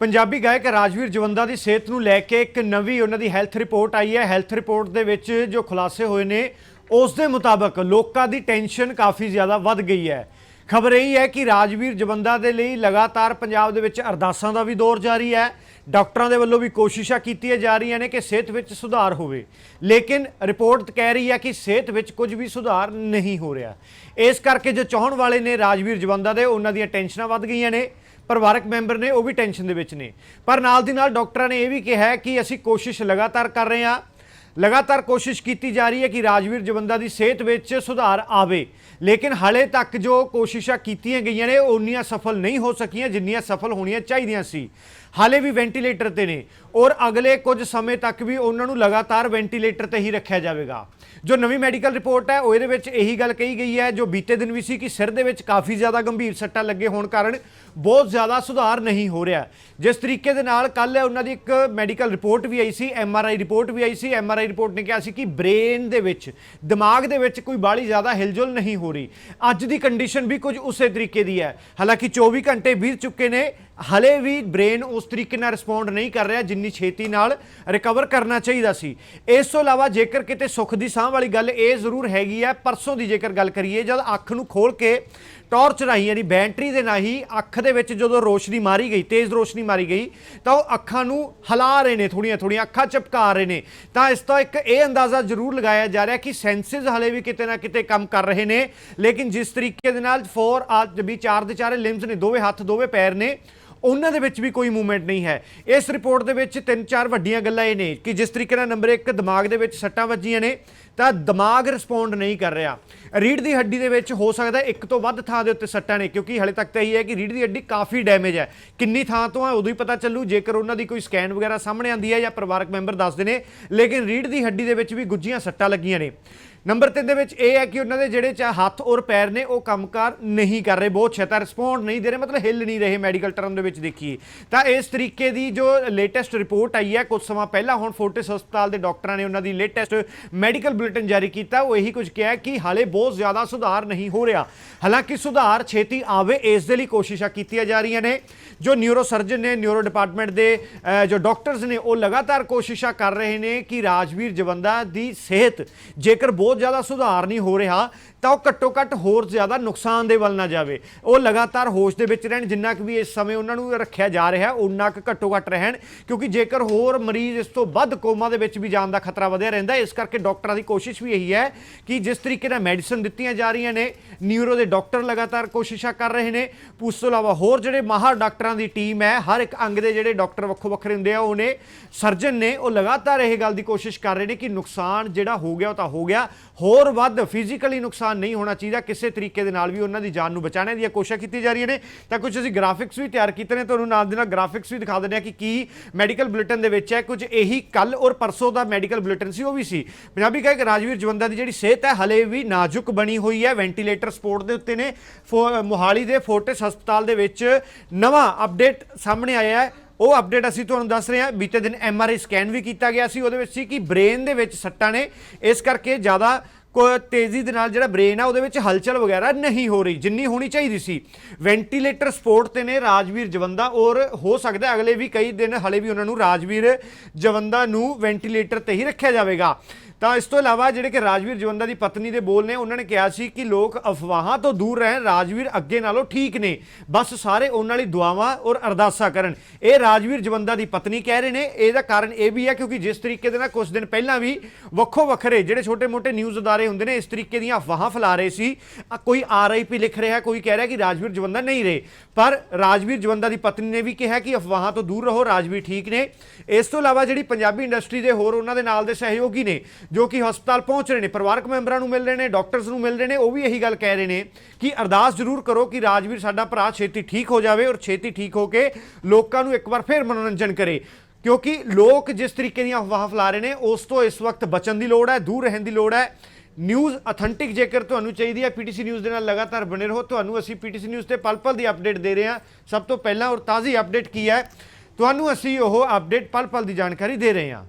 ਪੰਜਾਬੀ ਗਾਇਕ ਰਾਜਵੀਰ ਜਵੰਦਾ ਦੀ ਸਿਹਤ ਨੂੰ ਲੈ ਕੇ ਇੱਕ ਨਵੀਂ ਉਹਨਾਂ ਦੀ ਹੈਲਥ ਰਿਪੋਰਟ ਆਈ ਹੈ। ਹੈਲਥ ਰਿਪੋਰਟ ਦੇ ਵਿੱਚ ਜੋ ਖੁਲਾਸੇ ਹੋਏ ਨੇ, ਉਸ ਦੇ ਮੁਤਾਬਕ ਲੋਕਾਂ ਦੀ ਟੈਨਸ਼ਨ ਕਾਫੀ ਜ਼ਿਆਦਾ ਵੱਧ ਗਈ ਹੈ। ਖਬਰ ਇਹ ਹੈ ਕਿ ਰਾਜਵੀਰ ਜਵੰਦਾ ਦੇ ਲਈ ਲਗਾਤਾਰ ਪੰਜਾਬ ਦੇ ਵਿੱਚ ਅਰਦਾਸਾਂ ਦਾ ਵੀ ਦੌਰ ਜਾਰੀ ਹੈ। ਡਾਕਟਰਾਂ ਦੇ ਵੱਲੋਂ ਵੀ ਕੋਸ਼ਿਸ਼ਾਂ ਕੀਤੀਆਂ ਜਾ ਰਹੀਆਂ ਨੇ ਕਿ ਸਿਹਤ ਵਿੱਚ ਸੁਧਾਰ ਹੋਵੇ। ਲੇਕਿਨ ਰਿਪੋਰਟ ਕਹਿ ਰਹੀ ਹੈ ਕਿ ਸਿਹਤ ਵਿੱਚ ਕੁਝ ਵੀ ਸੁਧਾਰ ਨਹੀਂ ਹੋ ਰਿਹਾ। ਇਸ ਕਰਕੇ ਜੋ ਚਾਹਣ ਵਾਲੇ ਨੇ ਰਾਜਵੀਰ ਜਵੰਦਾ ਦੇ, ਉਹਨਾਂ ਦੀਆਂ ਟੈਨਸ਼ਨਾਂ ਵੱਧ ਗਈਆਂ ਨੇ। ਪਰਿਵਾਰਕ ਮੈਂਬਰ ਨੇ, ਉਹ ਵੀ ਟੈਨਸ਼ਨ ਦੇ ਵਿੱਚ ਨੇ। ਪਰ ਨਾਲ ਦੀ ਨਾਲ ਡਾਕਟਰਾਂ ਨੇ ਇਹ ਵੀ ਕਿਹਾ ਕਿ ਅਸੀਂ ਕੋਸ਼ਿਸ਼ ਲਗਾਤਾਰ ਕਰ ਰਹੇ ਹਾਂ। ਲਗਾਤਾਰ ਕੋਸ਼ਿਸ਼ ਕੀਤੀ ਜਾ ਰਹੀ ਹੈ ਕਿ ਰਾਜਵੀਰ ਜਵੰਦਾ ਦੀ ਸਿਹਤ ਵਿੱਚ ਸੁਧਾਰ ਆਵੇ। ਲੇਕਿਨ ਹਾਲੇ ਤੱਕ ਜੋ ਕੋਸ਼ਿਸ਼ਾਂ ਕੀਤੀਆਂ ਗਈਆਂ ਨੇ, ਉਹ ਉਨੀਆਂ ਸਫਲ ਨਹੀਂ ਹੋ ਸਕੀਆਂ, ਜਿੰਨੀਆਂ ਸਫਲ ਹੋਣੀਆਂ ਚਾਹੀਦੀਆਂ ਸੀ। ਹਾਲੇ ਵੀ ਵੈਂਟੀਲੇਟਰ ਤੇ ਨੇ ਔਰ ਅਗਲੇ ਕੁਝ ਸਮੇਂ ਤੱਕ ਵੀ ਉਹਨਾਂ ਨੂੰ ਲਗਾਤਾਰ ਵੈਂਟੀਲੇਟਰ ਤੇ ਹੀ ਰੱਖਿਆ ਜਾਵੇਗਾ। ਜੋ ਨਵੀਂ ਮੈਡੀਕਲ ਰਿਪੋਰਟ ਹੈ ਉਹਦੇ ਵਿੱਚ ਇਹੀ ਗੱਲ ਕਹੀ ਗਈ ਹੈ, ਜੋ ਬੀਤੇ ਦਿਨ ਵੀ ਸੀ ਕਿ ਸਿਰ ਦੇ ਵਿੱਚ ਕਾਫੀ ਜ਼ਿਆਦਾ ਗੰਭੀਰ ਸੱਟਾਂ ਲੱਗੇ ਹੋਣ ਕਾਰਨ ਬਹੁਤ ਜ਼ਿਆਦਾ ਸੁਧਾਰ ਨਹੀਂ ਹੋ ਰਿਹਾ। ਜਿਸ ਤਰੀਕੇ ਦੇ ਨਾਲ ਕੱਲ ਉਹਨਾਂ ਦੀ ਇੱਕ ਮੈਡੀਕਲ ਰਿਪੋਰਟ ਵੀ ਆਈ ਸੀ ਐੱਮ ਆਰ ਆਈ ਰਿਪੋਰਟ ਵੀ ਆਈ ਸੀ। ਐੱਮ ਆਰ ਆਈ ਰਿਪੋਰਟ ਨੇ ਕਿਹਾ ਸੀ ਕਿ ਬ੍ਰੇਨ ਦੇ ਵਿੱਚ, ਦਿਮਾਗ ਦੇ ਵਿੱਚ ਕੋਈ ਬਾਹਲੀ ਜ਼ਿਆਦਾ ਹਿਲਜੁਲ ਨਹੀਂ ਹੋ ਰਹੀ। ਅੱਜ ਦੀ ਕੰਡੀਸ਼ਨ ਵੀ ਕੁਝ ਉਸੇ ਤਰੀਕੇ ਦੀ ਹੈ। ਹਾਲਾਂਕਿ 24 ਘੰਟੇ ਬੀਤ ਚੁੱਕੇ ਨੇ, ਹਲੇ ਵੀ ਬ੍ਰੇਨ ਉਸ ਤਰੀਕੇ ਨਾਲ ਰਿਸਪੌਂਡ ਨਹੀਂ ਕਰ ਰਿਹਾ ਜਿੰਨੀ ਛੇਤੀ ਨਾਲ ਰਿਕਵਰ ਕਰਨਾ ਚਾਹੀਦਾ ਸੀ। ਇਸ ਤੋਂ ਇਲਾਵਾ ਜੇਕਰ ਕਿਤੇ ਸੁੱਖ ਦੀ ਸਾਹ ਵਾਲੀ ਗੱਲ ਇਹ ਜ਼ਰੂਰ ਹੈਗੀ ਹੈ, ਪਰਸੋਂ ਦੀ ਜੇਕਰ ਗੱਲ ਕਰੀਏ, ਜਦ ਅੱਖ ਨੂੰ ਖੋਲ ਕੇ ਟਾਰਚ ਰਾਹੀਂ, ਯਾਨੀ ਬੈਟਰੀ ਦੇ ਰਾਹੀਂ ਅੱਖ ਦੇ ਵਿੱਚ ਜਦੋਂ ਰੋਸ਼ਨੀ ਮਾਰੀ ਗਈ, ਤੇਜ਼ ਰੋਸ਼ਨੀ ਮਾਰੀ ਗਈ, ਤਾਂ ਉਹ ਅੱਖਾਂ ਨੂੰ ਹਿਲਾ ਰਹੇ ਨੇ ਥੋੜੀਆਂ ਥੋੜੀਆਂ ਅੱਖਾਂ ਚਪਕਾ ਰਹੇ ਨੇ। ਤਾਂ ਇਸ ਤੋਂ ਇੱਕ ਇਹ ਅੰਦਾਜ਼ਾ ਜ਼ਰੂਰ ਲਗਾਇਆ ਜਾ ਰਿਹਾ ਕਿ ਸੈਂਸਸ ਹਲੇ ਵੀ ਕਿਤੇ ਨਾ ਕਿਤੇ ਕੰਮ ਕਰ ਰਹੇ ਨੇ। ਲੇਕਿਨ ਜਿਸ ਤਰੀਕੇ ਦੇ ਨਾਲ ਫੋਰ ਆ ਵੀ ਚਾਰ ਦੇ ਚਾਰੇ ਲਿੰਬਸ ਨੇ, ਦੋਵੇਂ ਹੱਥ, ਦੋਵੇਂ ਪੈਰ ਨੇ ਉਹਨਾਂ ਦੇ ਵਿੱਚ ਵੀ ਕੋਈ ਮੂਵਮੈਂਟ ਨਹੀਂ ਹੈ। ਇਸ ਰਿਪੋਰਟ ਦੇ ਵਿੱਚ ਤਿੰਨ ਚਾਰ ਵੱਡੀਆਂ ਗੱਲਾਂ ਇਹ ਨੇ ਕਿ ਜਿਸ ਤਰੀਕੇ ਨਾਲ ਨੰਬਰ 1 ਦਿਮਾਗ ਦੇ ਵਿੱਚ ਸੱਟਾਂ ਵੱਜੀਆਂ ਨੇ, ਤਾਂ ਦਿਮਾਗ ਰਿਸਪੌਂਡ ਨਹੀਂ ਕਰ ਰਿਹਾ। ਰੀੜ ਦੀ ਹੱਡੀ ਦੇ ਵਿੱਚ ਹੋ ਸਕਦਾ ਇੱਕ ਤੋਂ ਵੱਧ ਥਾਂ ਦੇ ਉੱਤੇ ਸੱਟਾਂ ਨੇ, ਕਿਉਂਕਿ ਹਲੇ ਤੱਕ ਤਾਂ ਇਹ ਹੈ ਕਿ ਰੀੜ ਦੀ ਹੱਡੀ ਕਾਫੀ ਡੈਮੇਜ ਹੈ। ਕਿੰਨੀ ਥਾਂ ਤੋਂ ਹੈ ਉਦੋਂ ਹੀ ਪਤਾ ਚੱਲੂ, ਜੇਕਰ ਉਹਨਾਂ ਦੀ ਕੋਈ ਸਕੈਨ ਵਗੈਰਾ ਸਾਹਮਣੇ ਆਂਦੀ ਹੈ ਜਾਂ ਪਰਿਵਾਰਕ ਮੈਂਬਰ ਦੱਸਦੇ ਨੇ, ਲੇਕਿਨ ਰੀੜ ਦੀ ਹੱਡੀ ਦੇ ਵਿੱਚ ਵੀ ਗੁੱਜੀਆਂ ਸੱਟਾਂ ਲੱਗੀਆਂ ਨੇ। ਨੰਬਰ 3 ਦੇ ਵਿੱਚ ਇਹ ਹੈ ਕਿ ਉਹਨਾਂ ਦੇ ਜਿਹੜੇ ਚਾ ਹੱਥ ਔਰ ਪੈਰ ਨੇ ਉਹ ਕੰਮਕਾਰ ਨਹੀਂ ਕਰ ਰਹੇ, ਬਹੁਤ ਛੇਤਾ ਰਿਸਪੌਂਡ ਨਹੀਂ ਦੇ ਰਹੇ, ਮਤਲਬ ਹਿੱਲ ਨਹੀਂ ਰਹੇ ਮੈਡੀਕਲ ਟਰਮ ਦੇ ਵਿੱਚ ਦੇਖੀਏ। ਤਾਂ ਇਸ ਤਰੀਕੇ ਦੀ ਜੋ ਲੇਟੈਸਟ ਰਿਪੋਰਟ ਆਈ ਹੈ ਕੁਝ ਸਮਾਂ ਪਹਿਲਾਂ ਹੁਣ ਫੋਰਟਿਸ ਹਸਪਤਾਲ ਦੇ ਡਾਕਟਰਾਂ ਨੇ ਉਹਨਾਂ ਦੀ ਲੇਟੈਸਟ ਮੈਡੀਕਲ ਬੁਲੇਟਿਨ ਜਾਰੀ ਕੀਤਾ, ਉਹ ਇਹੀ ਕੁਝ ਕਿਹਾ ਕਿ ਹਾਲੇ ਬਹੁਤ ਜ਼ਿਆਦਾ ਸੁਧਾਰ ਨਹੀਂ ਹੋ ਰਿਹਾ। ਹਾਲਾਂਕਿ ਸੁਧਾਰ ਛੇਤੀ ਆਵੇ, ਇਸ ਦੇ ਲਈ ਕੋਸ਼ਿਸ਼ਾਂ ਕੀਤੀਆਂ ਜਾ ਰਹੀਆਂ ਨੇ। ਜੋ ਨਿਊਰੋ ਸਰਜਨ ਨੇ ਨਿਊਰੋ ਡਿਪਾਰਟਮੈਂਟ ਦੇ ਜੋ ਡਾਕਟਰਸ ਨੇ, ਉਹ ਲਗਾਤਾਰ ਕੋਸ਼ਿਸ਼ਾਂ ਕਰ ਰਹੇ ਨੇ ਕਿ ਰਾਜਵੀਰ ਜਵੰਦਾ ਦੀ ਸਿਹਤ ਜੇਕਰ ਬਹੁਤ ਜ਼ਿਆਦਾ ਸੁਧਾਰ ਨਹੀਂ ਹੋ ਰਿਹਾ, ਤਾਂ ਉਹ ਘੱਟੋ ਘੱਟ ਹੋਰ ਜ਼ਿਆਦਾ ਨੁਕਸਾਨ ਦੇ ਵੱਲ ਨਾ ਜਾਵੇ। ਉਹ ਲਗਾਤਾਰ ਹੋਸ਼ ਦੇ ਵਿੱਚ ਰਹਿਣ, ਜਿੰਨਾ ਕੁ ਵੀ ਇਸ ਸਮੇਂ ਉਹਨਾਂ ਨੂੰ ਰੱਖਿਆ ਜਾ ਰਿਹਾ ਉਨਾ ਕੁ ਘੱਟੋ ਘੱਟ ਰਹਿਣ, ਕਿਉਂਕਿ ਜੇਕਰ ਹੋਰ ਮਰੀਜ਼ ਇਸ ਤੋਂ ਵੱਧ ਕੋਮਾ ਦੇ ਵਿੱਚ ਵੀ ਜਾਣ ਦਾ ਖਤਰਾ ਵਧਿਆ ਰਹਿੰਦਾ ਇਸ ਕਰਕੇ ਡਾਕਟਰਾਂ ਦੀ ਕੋਸ਼ਿਸ਼ ਵੀ ਇਹੀ ਹੈ ਕਿ ਜਿਸ ਤਰੀਕੇ ਨਾਲ ਮੈਡੀਸਨ ਦਿੱਤੀਆਂ ਜਾ ਰਹੀਆਂ ਨੇ, ਨਿਊਰੋ ਦੇ ਡਾਕਟਰ ਲਗਾਤਾਰ ਕੋਸ਼ਿਸ਼ਾਂ ਕਰ ਰਹੇ ਨੇ, ਉਸ ਤੋਂ ਇਲਾਵਾ ਹੋਰ ਜਿਹੜੇ ਮਾਹਰ ਡਾਕਟਰਾਂ ਦੀ ਟੀਮ ਹੈ, ਹਰ ਇੱਕ ਅੰਗ ਦੇ ਜਿਹੜੇ ਡਾਕਟਰ ਵੱਖੋ ਵੱਖਰੇ ਹੁੰਦੇ ਆ ਉਹਨੇ ਸਰਜਨ ਨੇ, ਉਹ ਲਗਾਤਾਰ ਇਹ ਗੱਲ ਦੀ ਕੋਸ਼ਿਸ਼ ਕਰ ਰਹੇ ਨੇ ਕਿ ਨੁਕਸਾਨ ਜਿਹੜਾ ਹੋ ਗਿਆ ਉਹ ਤਾਂ ਹੋ ਗਿਆ ਹੋਰ ਵੱਧ ਫਿਜ਼ੀਕਲੀ ਨੁਕਸਾਨ ਨਹੀਂ ਹੋਣਾ ਚਾਹੀਦਾ, ਕਿਸੇ ਤਰੀਕੇ ਦੇ ਨਾਲ ਵੀ ਉਹਨਾਂ ਦੀ ਜਾਨ ਨੂੰ ਬਚਾਉਣ ਦੀਆਂ ਕੋਸ਼ਿਸ਼ਾਂ ਕੀਤੀ ਜਾ ਰਹੀਆਂ ਨੇ। ਤਾਂ ਕੁਝ ਅਸੀਂ ਗ੍ਰਾਫਿਕਸ ਵੀ ਤਿਆਰ ਕੀਤੇ ਨੇ ਤੁਹਾਨੂੰ ਨਾਲ ਦੇ ਨਾਲ ਗ੍ਰਾਫਿਕਸ ਵੀ ਦਿਖਾ ਦਿੰਦੇ ਆ ਕਿ ਕੀ ਮੈਡੀਕਲ ਬੁਲੇਟਿਨ ਦੇ ਵਿੱਚ ਹੈ। ਕੁਝ ਇਹੀ ਕੱਲ ਔਰ ਪਰਸੋਂ ਦਾ ਮੈਡੀਕਲ ਬੁਲੇਟਿਨ ਸੀ, ਉਹ ਵੀ ਸੀ। ਪੰਜਾਬੀ ਗਾਇਕ ਰਾਜਵੀਰ ਜਵੰਦਾ ਦੀ ਜਿਹੜੀ ਸਿਹਤ ਹੈ, ਹਲੇ ਵੀ ਨਾਜ਼ੁਕ ਬਣੀ ਹੋਈ ਹੈ। ਵੈਂਟੀਲੇਟਰ ਸਪੋਰਟ ਦੇ ਉੱਤੇ ਨੇ, ਫੋ- ਮੋਹਾਲੀ ਦੇ ਫੋਰਟਿਸ ਹਸਪਤਾਲ ਦੇ ਵਿੱਚ ਨਵਾਂ ਅਪਡੇਟ ਸਾਹਮਣੇ ਆਇਆ ਹੈ। ਉਹ ਅਪਡੇਟ ਅਸੀਂ ਤੁਹਾਨੂੰ ਦੱਸ ਰਹੇ ਹਾਂ। ਬੀਤੇ ਦਿਨ ਐਮਆਰਆਈ ਸਕੈਨ ਵੀ ਕੀਤਾ ਗਿਆ ਸੀ। ਉਹਦੇ ਵਿੱਚ ਸੀ ਕਿ ਬ੍ਰੇਨ ਦੇ ਵਿੱਚ ਸੱਟਾਂ ਨੇ। ਇਸ ਕਰਕੇ ਜ਼ਿਆਦਾ ਕੋ ਤੇਜ਼ੀ ਦੇ ਨਾਲ ਜਿਹੜਾ ਬ੍ਰੇਨ ਆ, ਉਹਦੇ ਵਿੱਚ ਹਲਚਲ ਵਗੈਰਾ ਨਹੀਂ ਹੋ ਰਹੀ, ਜਿੰਨੀ ਹੋਣੀ ਚਾਹੀਦੀ ਸੀ। ਵੈਂਟੀਲੇਟਰ ਸਪੋਰਟ ਤੇ ਨੇ ਰਾਜਵੀਰ ਜਵੰਦਾ, ਔਰ ਹੋ ਸਕਦਾ ਅਗਲੇ ਵੀ ਕਈ ਦਿਨ ਹਲੇ ਵੀ ਉਹਨਾਂ ਨੂੰ ਰਾਜਵੀਰ ਜਵੰਦਾ ਨੂੰ ਵੈਂਟੀਲੇਟਰ ਤੇ ਹੀ ਰੱਖਿਆ ਜਾਵੇਗਾ। ਤਾਂ ਇਸ ਤੋਂ ਇਲਾਵਾ ਜਿਹੜੇ ਕਿ ਰਾਜਵੀਰ ਜਵੰਦਾ ਦੀ ਪਤਨੀ ਦੇ ਬੋਲ ਨੇ, ਉਹਨਾਂ ਨੇ ਕਿਹਾ ਸੀ ਕਿ ਲੋਕ ਅਫਵਾਹਾਂ ਤੋਂ ਦੂਰ ਰਹਿਣ, ਰਾਜਵੀਰ ਅੱਗੇ ਨਾਲੋਂ ਠੀਕ ਨੇ। ਬਸ ਸਾਰੇ ਉਹਨਾਂ ਲਈ ਦੁਆਵਾਂ ਔਰ ਅਰਦਾਸਾਂ ਕਰਨ। ਇਹ ਰਾਜਵੀਰ ਜਵੰਦਾ ਦੀ ਪਤਨੀ ਕਹਿ ਰਹੇ ਨੇ। ਇਹਦਾ ਕਾਰਨ ਇਹ ਵੀ ਹੈ, ਕਿਉਂਕਿ ਜਿਸ ਤਰੀਕੇ ਦੇ ਨਾਲ ਕੁਝ ਦਿਨ ਪਹਿਲਾਂ ਵੀ ਵੱਖੋ ਵੱਖਰੇ ਜਿਹੜੇ ਛੋਟੇ-ਮੋਟੇ ਨਿਊਜ਼ ਅਦਾਰੇ ਹੁੰਦੇ ਨੇ, ਇਸ ਤਰੀਕੇ ਦੀਆਂ ਅਫਵਾਹਾਂ ਫੈਲਾ ਰਹੇ ਸੀ। ਕੋਈ ਆਰਆਈਪੀ ਲਿਖ ਰਿਹਾ, ਕੋਈ ਕਹਿ ਰਿਹਾ ਕਿ ਰਾਜਵੀਰ ਜਵੰਦਾ ਨਹੀਂ ਰਹੇ। ਪਰ ਰਾਜਵੀਰ ਜਵੰਦਾ ਦੀ ਪਤਨੀ ਨੇ ਵੀ ਕਿਹਾ ਕਿ ਅਫਵਾਹਾਂ ਤੋਂ ਦੂਰ ਰਹੋ ਰਾਜਵੀਰ ਠੀਕ ਨੇ। ਇਸ ਤੋਂ ਇਲਾਵਾ ਜਿਹੜੀ ਪੰਜਾਬੀ ਇੰਡਸਟਰੀ ਦੇ ਹੋਰ ਉਹਨਾਂ ਦੇ ਨਾਲ ਦੇ ਸਹਿਯੋਗੀ ਨੇ, ਜੋ ਕਿ ਹਸਪਤਾਲ ਪਹੁੰਚ ਰਹੇ ਨੇ, ਪਰਿਵਾਰਕ ਮੈਂਬਰਾਂ ਨੂੰ ਮਿਲ ਰਹੇ ਨੇ, ਡਾਕਟਰਸ ਨੂੰ ਮਿਲ ਰਹੇ ਨੇ, ਉਹ ਵੀ ਇਹੀ ਗੱਲ ਕਹਿ ਰਹੇ ਨੇ ਕਿ ਅਰਦਾਸ ਜ਼ਰੂਰ ਕਰੋ ਕਿ ਰਾਜਵੀਰ ਸਾਡਾ ਭਰਾ ਛੇਤੀ ਠੀਕ ਹੋ ਜਾਵੇ ਔਰ ਛੇਤੀ ਠੀਕ ਹੋ ਕੇ ਲੋਕਾਂ ਨੂੰ ਇੱਕ ਵਾਰ ਫਿਰ ਮਨੋਰੰਜਨ ਕਰੇ। ਕਿਉਂਕਿ ਲੋਕ ਜਿਸ ਤਰੀਕੇ ਦੀਆਂ ਅਫਵਾਹਾਂ ਫੈਲਾ ਰਹੇ ਨੇ, ਉਸ ਤੋਂ ਇਸ ਵਕਤ ਬਚਣ ਦੀ ਲੋੜ ਹੈ, ਦੂਰ ਰਹਿਣ ਦੀ ਲੋੜ ਹੈ। ਨਿਊਜ਼ ਅਥੈਂਟਿਕ ਜੇਕਰ ਤੁਹਾਨੂੰ ਚਾਹੀਦੀ ਹੈ ਪੀਟੀਸੀ ਨਿਊਜ਼ ਦੇ ਨਾਲ ਲਗਾਤਾਰ ਬਣੇ ਰਹੋ। ਤੁਹਾਨੂੰ ਅਸੀਂ ਪੀਟੀਸੀ ਨਿਊਜ਼ ਤੇ ਪਲ ਪਲ ਦੀ ਅਪਡੇਟ ਦੇ ਰਹੇ ਹਾਂ। ਸਭ ਤੋਂ ਪਹਿਲਾਂ ਔਰ ਤਾਜ਼ੀ ਅਪਡੇਟ ਕੀ ਹੈ, ਤੁਹਾਨੂੰ ਅਸੀਂ ਉਹ ਅਪਡੇਟ ਪਲ ਪਲ ਦੀ ਜਾਣਕਾਰੀ ਦੇ ਰਹੇ ਹਾਂ।